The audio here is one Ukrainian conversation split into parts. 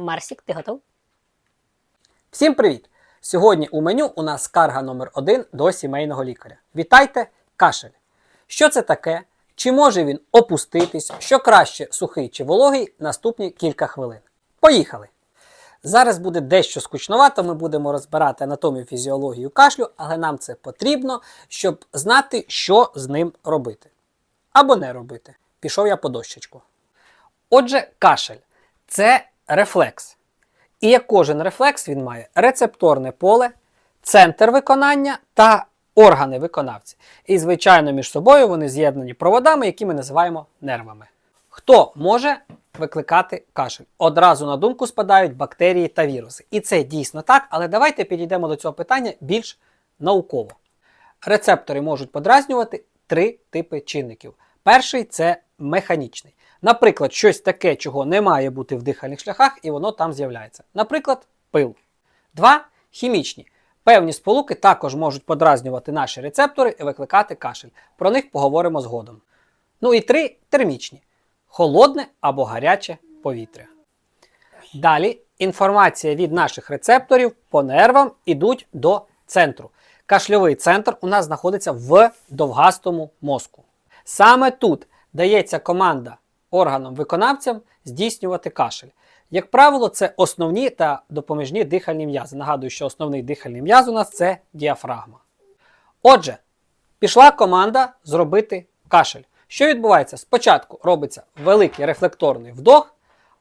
Марсік, ти готов? Всім привіт! Сьогодні у меню у нас скарга номер 1 до сімейного лікаря. Вітайте, кашель. Що це таке? Чи може він опуститись? Що краще сухий чи вологий? Наступні кілька хвилин. Поїхали! Зараз буде дещо скучновато, ми будемо розбирати анатомію фізіологію кашлю, але нам це потрібно, щоб знати, що з ним робити. Або не робити. Пішов я по дощечку. Отже, кашель це рефлекс. І як кожен рефлекс, він має рецепторне поле, центр виконання та органи виконавці. І, звичайно, між собою вони з'єднані проводами, які ми називаємо нервами. Хто може викликати кашель? Одразу на думку спадають бактерії та віруси. І це дійсно так, але давайте підійдемо до цього питання більш науково. Рецептори можуть подразнювати три типи чинників. Перший це механічний. Наприклад, щось таке, чого не має бути в дихальних шляхах, і воно там з'являється. Наприклад, пил. Два хімічні. Певні сполуки також можуть подразнювати наші рецептори і викликати кашель. Про них поговоримо згодом. Ну і три термічні: холодне або гаряче повітря. Далі інформація від наших рецепторів по нервам ідуть до центру. Кашльовий центр у нас знаходиться в довгастому мозку. Саме тут дається команда органам-виконавцям здійснювати кашель. Як правило, це основні та допоміжні дихальні м'язи. Нагадую, що основний дихальний м'яз у нас це діафрагма. Отже, пішла команда зробити кашель. Що відбувається? Спочатку робиться великий рефлекторний вдох,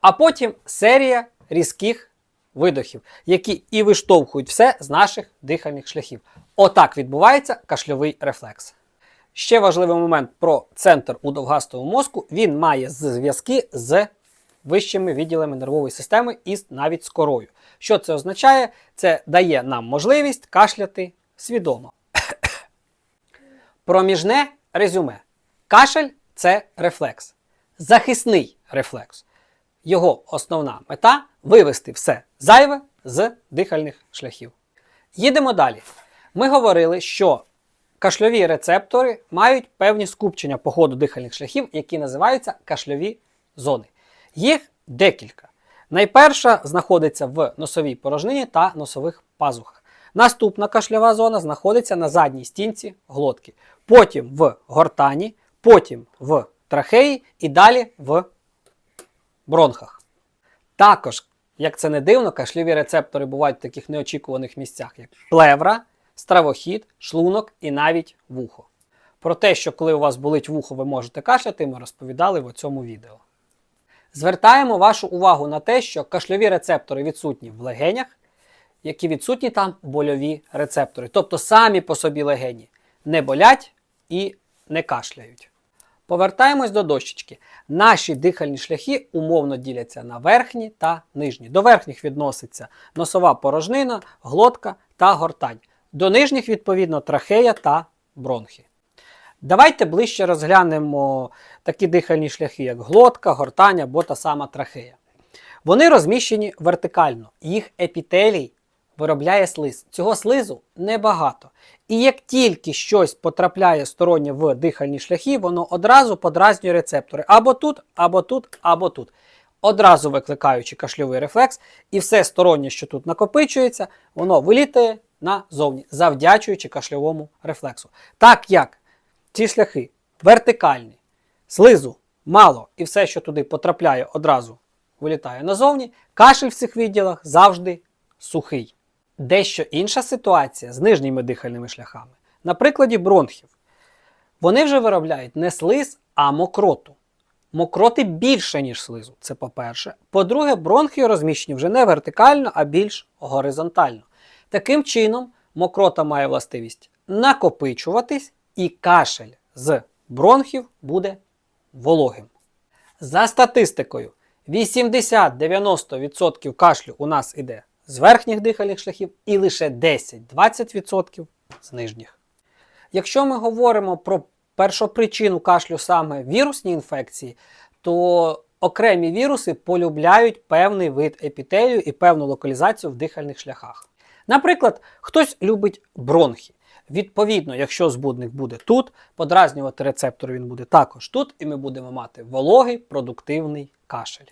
а потім серія різких видохів, які і виштовхують все з наших дихальних шляхів. Отак відбувається кашльовий рефлекс. Ще важливий момент про центр у довгастому мозку. Він має зв'язки з вищими відділами нервової системи і навіть з корою. Що це означає? Це дає нам можливість кашляти свідомо. Проміжне резюме. Кашель це рефлекс. Захисний рефлекс. Його основна мета вивести все зайве з дихальних шляхів. Їдемо далі. Ми говорили, що кашльові рецептори мають певні скупчення по ходу дихальних шляхів, які називаються кашльові зони. Їх декілька. Найперша знаходиться в носовій порожнині та носових пазухах. Наступна кашльова зона знаходиться на задній стінці глотки, потім в гортані, потім в трахеї і далі в бронхах. Також, як це не дивно, кашльові рецептори бувають в таких неочікуваних місцях, як плевра, стравохід, шлунок і навіть вухо. Про те, що коли у вас болить вухо, ви можете кашляти, ми розповідали в цьому відео. Звертаємо вашу увагу на те, що кашльові рецептори відсутні в легенях, які відсутні там больові рецептори. Тобто самі по собі легені не болять і не кашляють. Повертаємось до дощечки. Наші дихальні шляхи умовно діляться на верхні та нижні. До верхніх відноситься носова порожнина, глотка та гортань. До нижніх, відповідно, трахея та бронхи. Давайте ближче розглянемо такі дихальні шляхи, як глотка, гортань або та сама трахея. Вони розміщені вертикально, їх епітелій виробляє слиз. Цього слизу небагато. І як тільки щось потрапляє стороннє в дихальні шляхи, воно одразу подразнює рецептори або тут, або тут, або тут. Одразу викликаючи кашльовий рефлекс, і все стороннє, що тут накопичується, воно вилітає назовні, завдячуючи кашльовому рефлексу. Так як ці шляхи вертикальні, слизу мало, і все, що туди потрапляє, одразу вилітає назовні, кашель в цих відділах завжди сухий. Дещо інша ситуація з нижніми дихальними шляхами. На прикладі бронхів. Вони вже виробляють не слиз, а мокроту. Мокроти більше, ніж слизу. Це по-перше. По-друге, бронхи розміщені вже не вертикально, а більш горизонтально. Таким чином, мокрота має властивість накопичуватись, і кашель з бронхів буде вологим. За статистикою, 80-90% кашлю у нас іде з верхніх дихальних шляхів і лише 10-20% з нижніх. Якщо ми говоримо про першопричину кашлю саме вірусні інфекції, то окремі віруси полюбляють певний вид епітелію і певну локалізацію в дихальних шляхах. Наприклад, хтось любить бронхи. Відповідно, якщо збудник буде тут, подразнювати рецептор він буде також тут, і ми будемо мати вологий продуктивний кашель.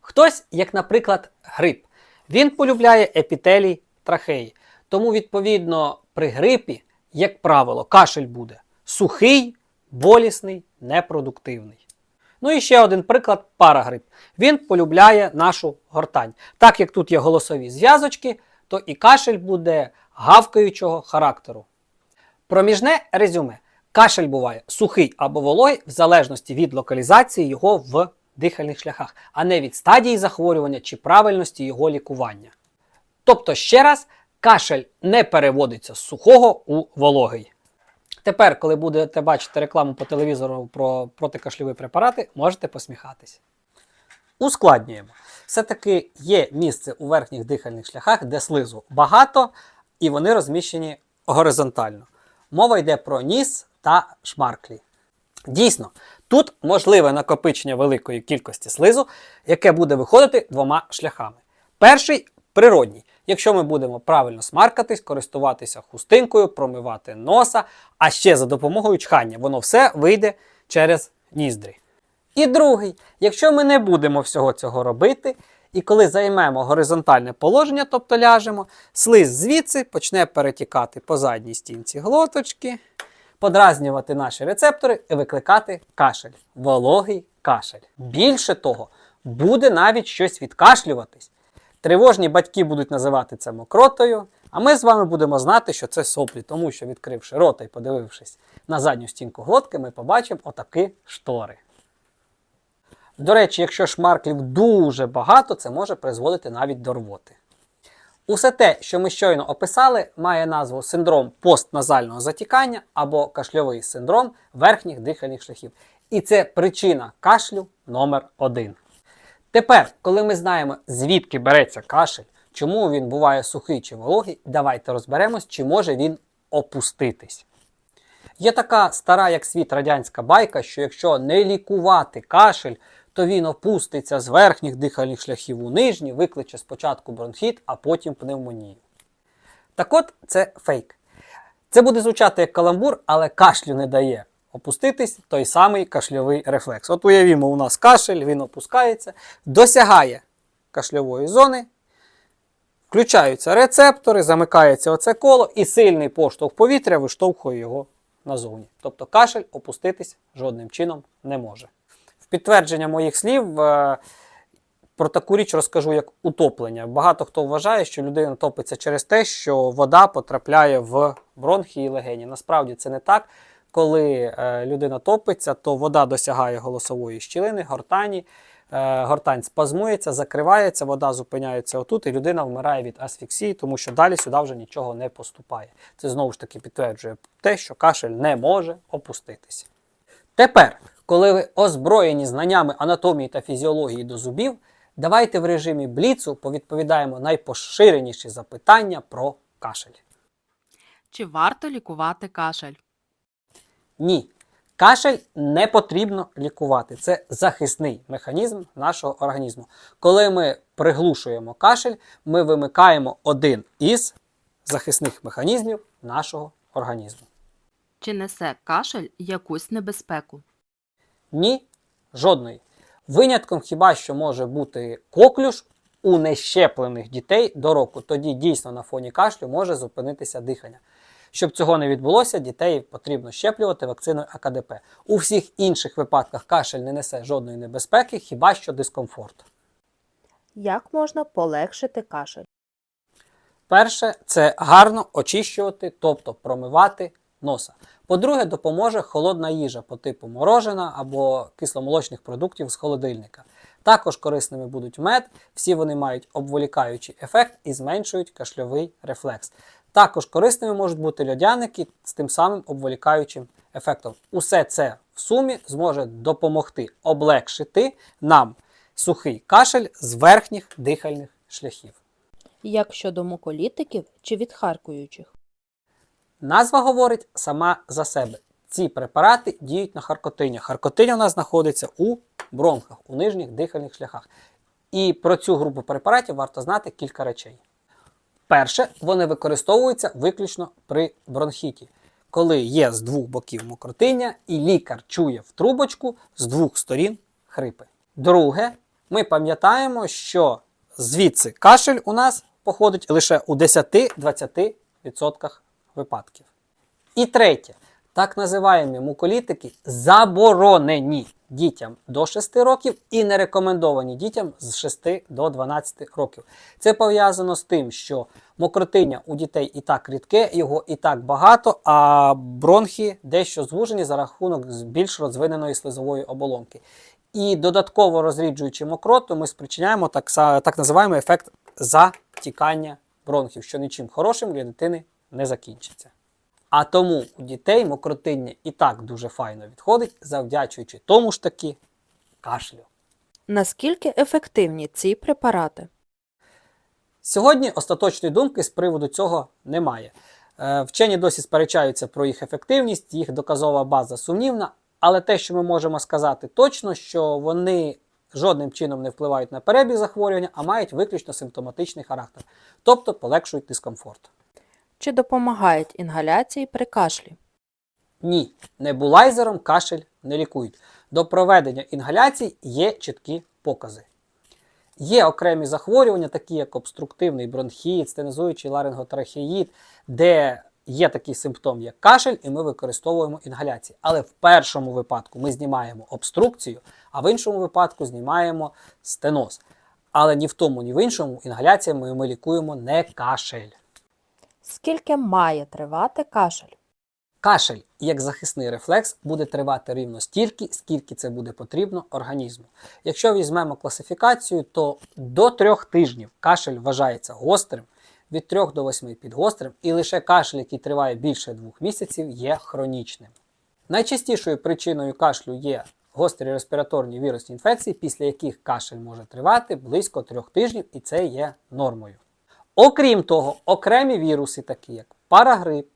Хтось, як, наприклад, грип, він полюбляє епітелій трахеї. Тому, відповідно, при грипі, як правило, кашель буде сухий, болісний, непродуктивний. Ну і ще один приклад парагрип. Він полюбляє нашу гортань. Так як тут є голосові зв'язочки, то і кашель буде гавкаючого характеру. Проміжне резюме. Кашель буває сухий або вологий в залежності від локалізації його в дихальних шляхах, а не від стадії захворювання чи правильності його лікування. Тобто, ще раз, кашель не переводиться з сухого у вологий. Тепер, коли будете бачити рекламу по телевізору про протикашльові препарати, можете посміхатись. Ускладнюємо. Все-таки є місце у верхніх дихальних шляхах, де слизу багато, і вони розміщені горизонтально. Мова йде про ніс та шмарклі. Дійсно, тут можливе накопичення великої кількості слизу, яке буде виходити двома шляхами. Перший природній. Якщо ми будемо правильно смаркатись, користуватися хустинкою, промивати носа, а ще за допомогою чхання, воно все вийде через ніздрі. І другий, якщо ми не будемо всього цього робити, і коли займемо горизонтальне положення, тобто ляжемо, слиз звідси почне перетікати по задній стінці глоточки, подразнювати наші рецептори і викликати кашель, вологий кашель. Більше того, буде навіть щось відкашлюватись. Тривожні батьки будуть називати це мокротою, а ми з вами будемо знати, що це соплі, тому що, відкривши рота і подивившись на задню стінку глотки, ми побачимо отакі штори. До речі, якщо шмарклів дуже багато, це може призводити навіть до рвоти. Усе те, що ми щойно описали, має назву синдром постназального затікання або кашльовий синдром верхніх дихальних шляхів. І це причина кашлю номер 1 Тепер, коли ми знаємо, звідки береться кашель, чому він буває сухий чи вологий, давайте розберемось, чи може він опуститись. Є така стара, як світ радянська байка, що якщо не лікувати кашель, то він опуститься з верхніх дихальних шляхів у нижні, викличе спочатку бронхіт, а потім пневмонію. Так от це фейк. Це буде звучати як каламбур, але кашлю не дає опуститись той самий кашльовий рефлекс. От уявімо, у нас кашель, він опускається, досягає кашльової зони, включаються рецептори, замикається оце коло, і сильний поштовх повітря виштовхує його назовні. Тобто кашель опуститись жодним чином не може. Підтвердження моїх слів. е, Про таку річ розкажу як утоплення. Багато хто вважає, що людина топиться через те, що вода потрапляє в бронхи і легені. Насправді це не так. Коли е, людина топиться, то вода досягає голосової щілини, гортані, е, гортань спазмується, закривається, вода зупиняється отут, і людина вмирає від асфіксії, тому що далі сюди вже нічого не поступає. Це знову ж таки підтверджує те, що кашель не може опуститися. Тепер, коли ви озброєні знаннями анатомії та фізіології до зубів, давайте в режимі бліцу повідповідаємо найпоширеніші запитання про кашель. Чи варто лікувати кашель? Ні. Кашель не потрібно лікувати. Це захисний механізм нашого організму. Коли ми приглушуємо кашель, ми вимикаємо один із захисних механізмів нашого організму. Чи несе кашель якусь небезпеку? Ні, жодної. Винятком хіба що може бути коклюш у нещеплених дітей до року. Тоді дійсно на фоні кашлю може зупинитися дихання. Щоб цього не відбулося, дітей потрібно щеплювати вакциною АКДП. У всіх інших випадках кашель не несе жодної небезпеки, хіба що дискомфорт. Як можна полегшити кашель? Перше, це гарно очищувати, тобто промивати носа. По-друге, допоможе холодна їжа по типу морожена або кисломолочних продуктів з холодильника. Також корисними будуть мед, всі вони мають обволікаючий ефект і зменшують кашльовий рефлекс. Також корисними можуть бути льодяники з тим самим обволікаючим ефектом. Усе це в сумі зможе допомогти облегшити нам сухий кашель з верхніх дихальних шляхів. Як щодо муколітиків чи відхаркуючих? Назва говорить сама за себе. Ці препарати діють на харкотиня. Харкотиня у нас знаходиться у бронхах, у нижніх дихальних шляхах. І про цю групу препаратів варто знати кілька речей. Перше, вони використовуються виключно при бронхіті, коли є з двох боків мокротиння і лікар чує в трубочку з двох сторін хрипи. Друге, ми пам'ятаємо, що звідси кашель у нас походить лише у 10-20% випадків. І третє, так називаємо муколітики заборонені дітям до 6 років і не рекомендовані дітям з 6 до 12 років. Це пов'язано з тим, що мокротиння у дітей і так рідке, його і так багато, а бронхи дещо звужені за рахунок більш розвиненої слизової оболонки. І додатково розріджуючи мокроту, ми спричиняємо так, так називаємо ефект затікання бронхів, що нічим хорошим для дитини не закінчиться. А тому у дітей мокротиння і так дуже файно відходить, завдячуючи тому ж таки кашлю. Наскільки ефективні ці препарати? Сьогодні остаточної думки з приводу цього немає. Е, Вчені досі сперечаються про їх ефективність, їх доказова база сумнівна, але те, що ми можемо сказати точно, що вони жодним чином не впливають на перебіг захворювання, а мають виключно симптоматичний характер, тобто полегшують дискомфорт. Чи допомагають інгаляції при кашлі? Ні, небулайзером кашель не лікують. До проведення інгаляцій є чіткі покази. Є окремі захворювання, такі як обструктивний бронхіт, стенозуючий ларинготрахеїд, де є такий симптом, як кашель, і ми використовуємо інгаляції. Але в першому випадку ми знімаємо обструкцію, а в іншому випадку знімаємо стеноз. Але ні в тому, ні в іншому інгаляціями ми лікуємо не кашель. Скільки має тривати кашель? Кашель як захисний рефлекс буде тривати рівно стільки, скільки це буде потрібно організму. Якщо візьмемо класифікацію, то до трьох тижнів кашель вважається гострим, від 3 до 8 підгострим, і лише кашель, який триває більше двох місяців, є хронічним. Найчастішою причиною кашлю є гострі респіраторні вірусні інфекції, після яких кашель може тривати близько трьох тижнів, і це є нормою. Окрім того, окремі віруси, такі як парагрип,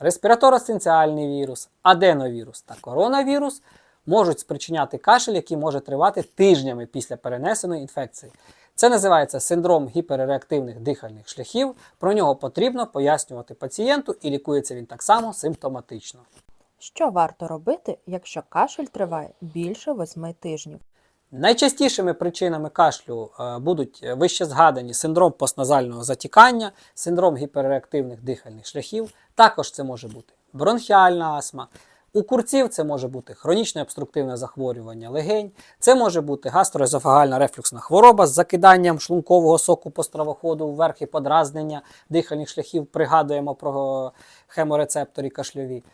респіраторно-синціальний вірус, аденовірус та коронавірус можуть спричиняти кашель, який може тривати тижнями після перенесеної інфекції. Це називається синдром гіперреактивних дихальних шляхів. Про нього потрібно пояснювати пацієнту і лікується він так само симптоматично. Що варто робити, якщо кашель триває більше 8 тижнів? Найчастішими причинами кашлю е, будуть е, вище згадані синдром постназального затікання, синдром гіперреактивних дихальних шляхів. Також це може бути бронхіальна астма. У курців це може бути хронічне обструктивне захворювання легень, це може бути гастроезофагальна рефлюксна хвороба з закиданням шлункового соку по стравоходу вверх і подразнення дихальних шляхів. Пригадуємо про хеморецептори кашльові.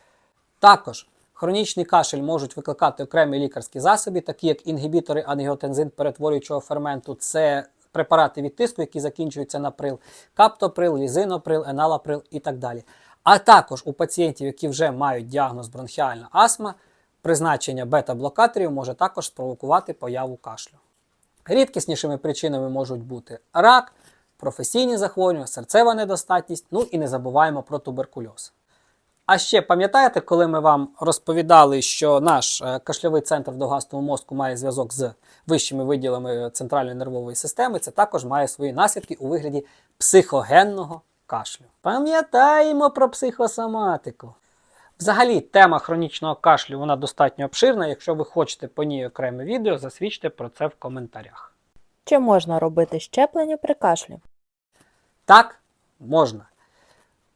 Також хронічний кашель можуть викликати окремі лікарські засоби, такі як інгібітори ангіотензин перетворюючого ферменту. Це препарати від тиску, які закінчуються на прил, каптоприл, лізиноприл, еналаприл і так далі. А також у пацієнтів, які вже мають діагноз бронхіальна астма, призначення бета-блокаторів може також спровокувати появу кашлю. Рідкіснішими причинами можуть бути рак, професійні захворювання, серцева недостатність, ну і не забуваємо про туберкульоз. А ще пам'ятаєте, коли ми вам розповідали, що наш е, кашльовий центр в довгастому мозку має зв'язок з вищими виділами центральної нервової системи, це також має свої наслідки у вигляді психогенного кашлю. Пам'ятаємо про психосоматику. Взагалі, тема хронічного кашлю вона достатньо обширна. Якщо ви хочете по ній окреме відео, засвідчте про це в коментарях. Чи можна робити щеплення при кашлі? Так, можна.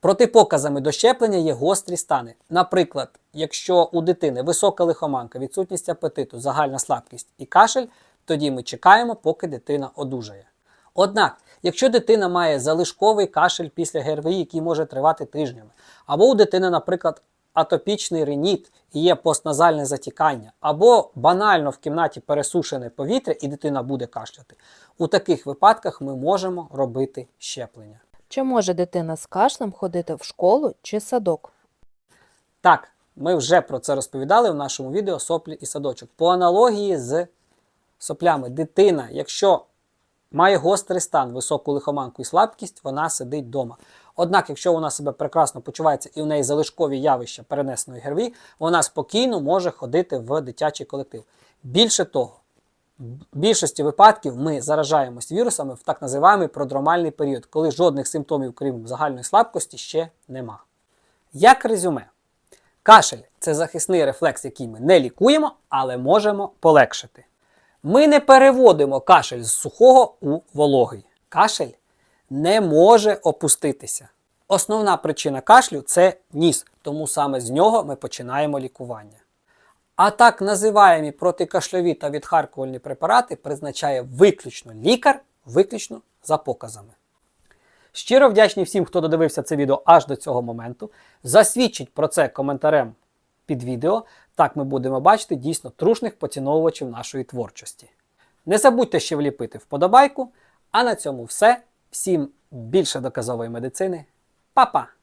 Протипоказами до щеплення є гострі стани. Наприклад, якщо у дитини висока лихоманка, відсутність апетиту, загальна слабкість і кашель, тоді ми чекаємо, поки дитина одужає. Однак, якщо дитина має залишковий кашель після ГРВІ, який може тривати тижнями, або у дитини, наприклад, атопічний реніт і є постназальне затікання, або банально в кімнаті пересушене повітря і дитина буде кашляти, у таких випадках ми можемо робити щеплення. Чи може дитина з кашлем ходити в школу чи садок? Так, ми вже про це розповідали в нашому відео соплі і садочок. По аналогії з соплями, дитина, якщо має гострий стан, високу лихоманку і слабкість, вона сидить вдома. Однак, якщо вона себе прекрасно почувається і в неї залишкові явища перенесеної ГРВІ, вона спокійно може ходити в дитячий колектив. Більше того, в більшості випадків ми заражаємось вірусами в так називаємий продромальний період, коли жодних симптомів, крім загальної слабкості, ще нема. Як резюме, кашель це захисний рефлекс, який ми не лікуємо, але можемо полегшити. Ми не переводимо кашель з сухого у вологий. Кашель не може опуститися. Основна причина кашлю це ніс, тому саме з нього ми починаємо лікування. А так називаємі протикашльові та відхаркувальні препарати призначає виключно лікар, виключно за показами. Щиро вдячні всім, хто додивився це відео аж до цього моменту. Засвідчіть про це коментарем під відео. Так ми будемо бачити дійсно трушних поціновувачів нашої творчості. Не забудьте ще вліпити вподобайку. А на цьому все. Всім більше доказової медицини. Па-па!